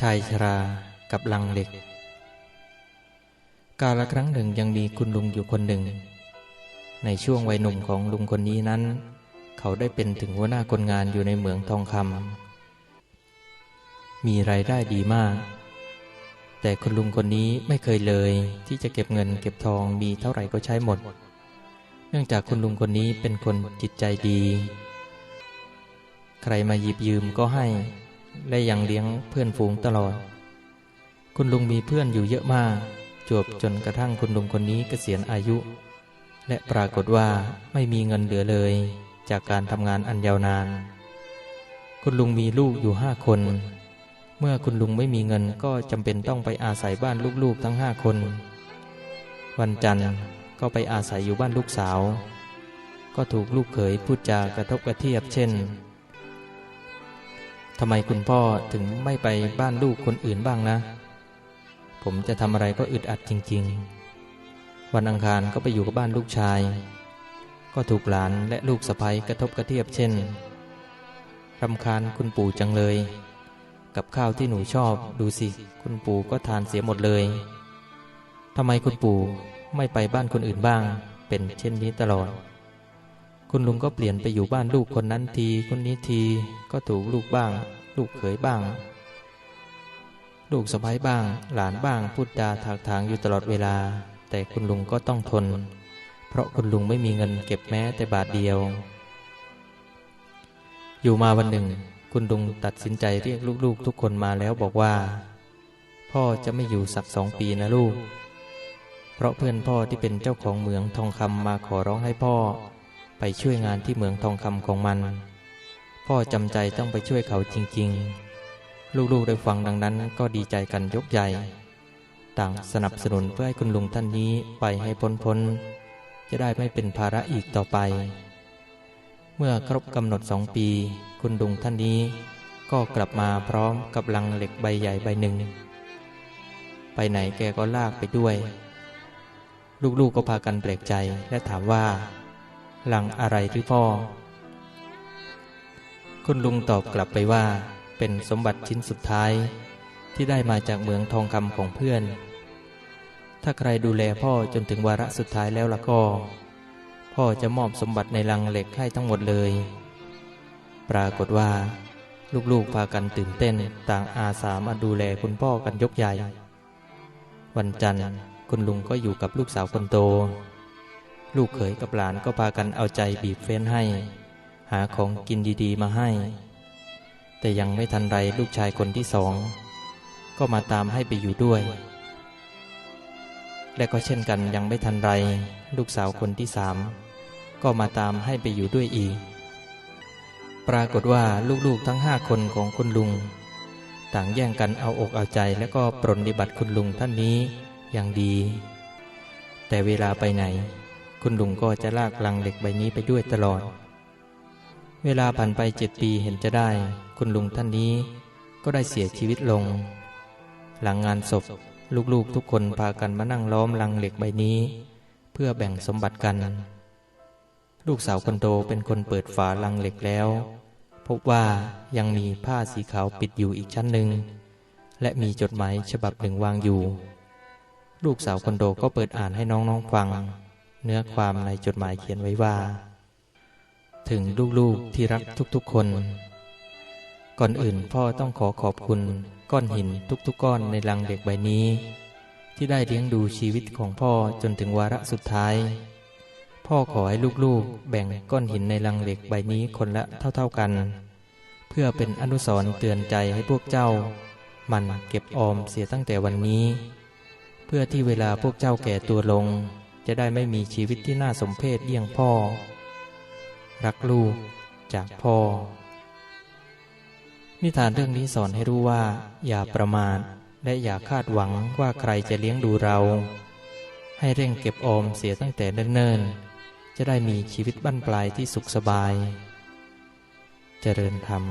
ชายชรากับลังเหล็ก กาลครั้งหนึ่งยังมีคุณลุงอยู่คนหนึ่ง ในช่วงวัยหนุ่มของลุงคนนี้นั้น เขาได้เป็นถึงหัวหน้าคนงานอยู่ในเหมืองทองคำมีรายได้ดีมาก แต่คุณลุงคนนี้ไม่เคยเลยที่จะเก็บเงินเก็บทองมีเท่าไหร่ก็ใช้หมด เนื่องจากคุณลุงคนนี้เป็นคนจิตใจดี ใครมาหยิบยืมก็ให้ และยังเลี้ยงเพื่อนฝูงตลอด คุณลุงมีเพื่อนอยู่เยอะมาก จวบจนกระทั่งคุณลุงคนนี้เกษียณอายุ และปรากฏว่าไม่มีเงินเหลือเลย จากการทำงานอันยาวนาน คุณลุงมีลูกอยู่ห้าคน เมื่อคุณลุงไม่มีเงินก็จำเป็นต้องไปอาศัยบ้านลูกๆทั้งห้าคน วันจันทร์ก็ไปอาศัยอยู่บ้านลูกสาว ก็ถูกลูกเขยพูดจากระทบกระเทียบเช่น ทำไมคุณพ่อถึงไม่ไปบ้านลูกคนอื่นบ้างนะ ผมจะทำอะไรก็อึดอัดจริง ๆ วันอังคารก็ไปอยู่กับบ้านลูกชาย ก็ถูกหลานและลูกสะใภ้กระทบกระเทียบเช่นรำคาญคุณปู่จังเลย กับข้าวที่หนูชอบดูสิ คุณปู่ก็ทานเสียหมดเลยทำไมคุณปู่ไม่ไปบ้านคนอื่นบ้าง เป็นเช่นนี้ตลอด คุณลุงก็เปลี่ยนไปอยู่บ้านลูกคนนั้นที คนนี้ที ก็ถูกลูกบ้าง ลูกเขยบ้าง ลูกสะใภ้บ้าง หลานบ้างพูดจาถากถางอยู่ตลอดเวลา แต่คุณลุงก็ต้องทน เพราะคุณลุงไม่มีเงินเก็บแม้แต่บาทเดียว อยู่มาวันหนึ่ง คุณลุงตัดสินใจเรียกลูกๆ ทุกคนมาแล้วบอกว่า พ่อจะไม่อยู่สักสองปีนะลูก เพราะเพื่อนพ่อที่เป็นเจ้าของเหมืองทองคำมาขอร้องให้พ่อ ไปช่วยงานที่เหมืองทองคำของมัน พ่อจำใจต้องไปช่วยเขาจริง ๆ ลูกๆได้ฟังดังนั้นก็ดีใจกันยกใหญ่ ต่างสนับสนุนเพื่อให้คุณลุงท่านนี้ไปให้พ้นๆจะได้ไม่เป็นภาระอีกต่อไป เมื่อครบกำหนดสองปี คุณลุงท่านนี้ก็กลับมาพร้อมกับลังเหล็กใบใหญ่ใบหนึ่ง ไปไหนแกก็ลากไปด้วย ลูกๆก็พากันแปลกใจและถามว่า ลังอะไรหรือพ่อ คุณลุงตอบกลับไปว่า เป็นสมบัติชิ้นสุดท้าย ที่ได้มาจากเมืองทองคำของเพื่อน ถ้าใครดูแลพ่อจนถึงวาระสุดท้ายแล้วล่ะก็ พ่อจะมอบสมบัติในลังเหล็กให้ทั้งหมดเลย ปรากฏว่า ลูกๆพากันตื่นเต้นต่างอาสามาดูแลคุณพ่อกันยกใหญ่ วันจันทร์คุณลุงก็อยู่กับลูกสาวคนโต ลูกเขยกับหลานก็พากันเอาใจบีบเฟ้นให้ หาของกินดีๆมาให้ แต่ยังไม่ทันไรลูกชายคนที่สอง ก็มาตามให้ไปอยู่ด้วย และก็เช่นกันยังไม่ทันไร ลูกสาวคนที่สามก็มาตามให้ไปอยู่ด้วยอีก ปรากฏว่าลูกๆทั้งห้าคนของคุณลุง ต่างแย่งกันเอาอกเอาใจและก็ปรนนิบัติคุณลุงท่านนี้อย่างดี แต่เวลาไปไหน คุณลุงก็จะลากลังเหล็กใบนี้ไปด้วยตลอด เวลาผ่านไปเจ็ดปีเห็นจะได้ คุณลุงท่านนี้ก็ได้เสียชีวิตลง หลังงานศพลูกๆทุกคนพากันมานั่งล้อมลังเหล็กใบนี้ เพื่อแบ่งสมบัติกัน ลูกสาวคนโตเป็นคนเปิดฝาลังเหล็กแล้ว พบว่ายังมีผ้าสีขาวปิดอยู่อีกชั้นหนึ่ง และมีจดหมายฉบับหนึ่งวางอยู่ ลูกสาวคนโตก็เปิดอ่านให้น้องๆฟัง เนื้อความในจดหมายเขียนไว้ว่า ถึงลูกๆที่รักทุกๆคน ก่อนอื่นพ่อต้องขอขอบคุณก้อนหินทุกๆก้อนในลังเหล็กใบนี้ ที่ได้เลี้ยงดูชีวิตของพ่อจนถึงวาระสุดท้าย พ่อขอให้ลูกๆ แบ่งก้อนหินในลังเหล็กใบนี้คนละเท่าๆกัน เพื่อเป็นอนุสรณ์เตือนใจให้พวกเจ้า มันเก็บออมเสียตั้งแต่วันนี้ เพื่อที่เวลาพวกเจ้าแก่ตัวลง จะได้ไม่มีชีวิตที่น่าสมเพชเยี่ยงพ่อ รักลูกจากพ่อ นิทานเรื่องนี้สอนให้รู้ว่า อย่าประมาทและอย่าคาดหวังว่าใครจะเลี้ยงดูเรา ให้เร่งเก็บออมเสียตั้งแต่เนิ่นๆจะได้มีชีวิตบั้นปลายที่สุขสบาย เจริญธรรม